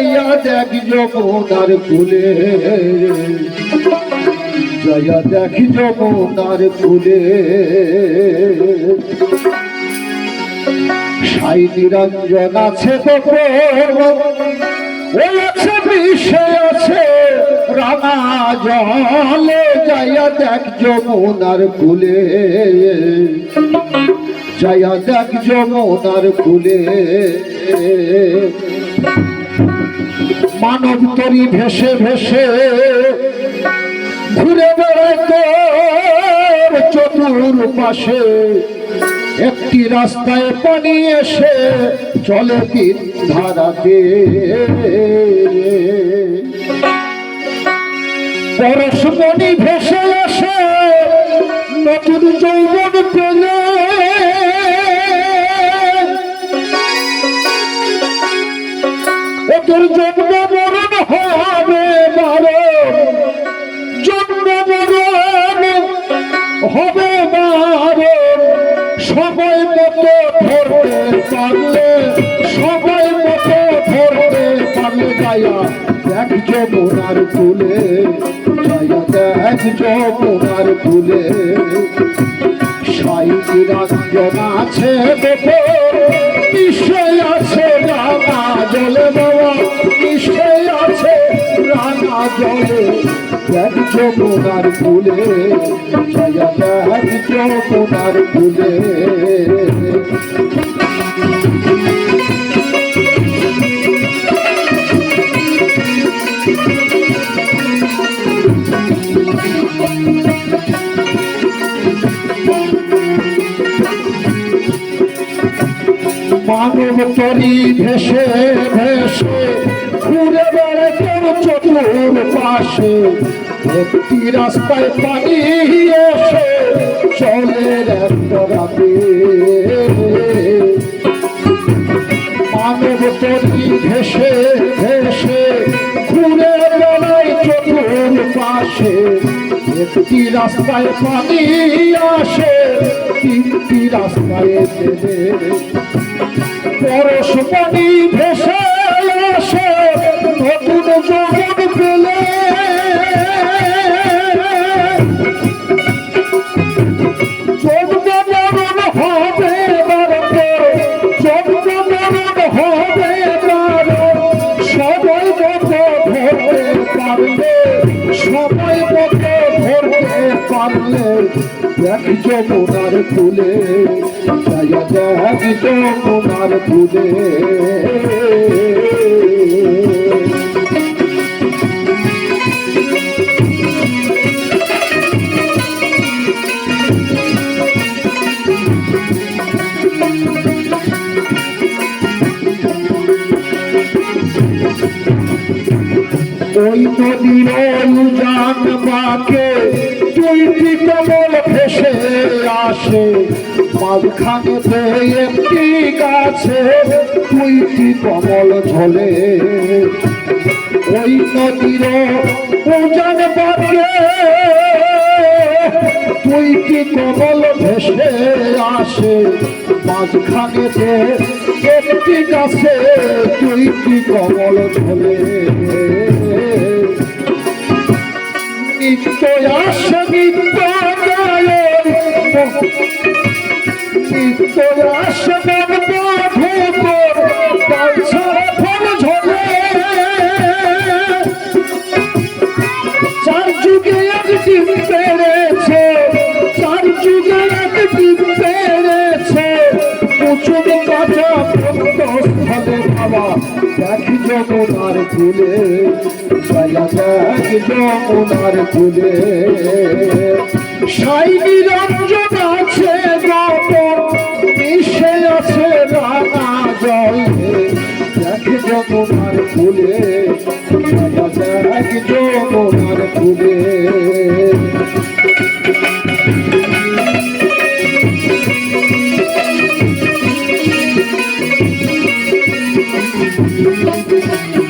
যাইয়া দেখ যমুনার কুলে যাইয়া দেখ যমুনার কুলে সাই নিরঞ্জন আছে গোপন ওই আছে বিষয় আছে রাঙা জলে। যাইয়া দেখ যমুনার কুলে যাইয়া দেখ যমুনার কুলে মানব তরি ভেসে ভেসে ঘুরে বেড়ায় তোর চতুর পাশে। একটি রাস্তায় পানি এসে চলে তিন ধারাতে। পরশমণি ভেসে আসে নতুন যৌবন পেলে। হবে বারণ সময় মতো ধরতে পারলে সময় মতো ধরতে পারলে যায়া দেখ যমুনার ফুলে যায়া দেখ যমুনার ফুলে। সাই নিরঞ্জন আছে দেখো নিশ্চয় আছে রাঙা জলে বাবা নিশ্চয় আছে রাঙা জলে দেখ যমুনার ফুলে জয়া দেখ যমুনার ফুলে। মানব তরি ভেসে ভেসে ঘুরে চতুর পাশে একটি রাস্তায় পানি এসে চলে রাতে মানব তরি ভেসে ভেসে ঘুরে বেড়ায় চতুর পাশে একটি রাস্তায় পানি আসে তিনটি রাস্তায় পরশ পানি ভেসে আসে নতুন দেখ যমুনার ফুলে জয়া দেখ যমুনার ফুলে। ওই নদীর উজান বাঁকে দুইটি কমল আসে মাঝখানেতে একটি গাছে, দুইটি কমল ঝলে। ওই নদীর উজান বাঁকে দুইটি কমল ভেসে আসে মাঝখানেতে একটি গাছে, দুইটি কমল ঝোলে। নিত্য আসে নিত্য নিত্য আসে ভূপ বাঞ্ছারা চার যুগে একটি পেরেছে চার যুগে একটি পেরেছে কুচুম কাঁচা স্থলে বাবা দেখি যমুনার ফুলে দেখি যমুনার ফুলে সাই নিরঞ্জন আছে গপ মিশে আছে রাঙা জলে। দেখি যমুনার ফুলে দেখি যমুনার ফুলে। লাগে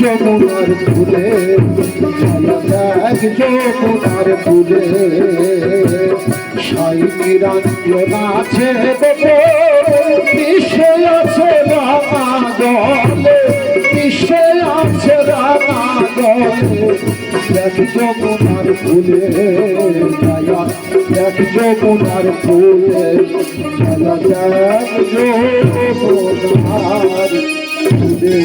যমুনার ফুলে দেখ যমুনার ফুলে সাই নিরঞ্জন আছে বিশ্বে আছে দলে বিশ্বে আছে দেখ যমুনার ফুলে দয়া দেখ যমুনার ফুলে চলা দেখ যমুনার ফুলে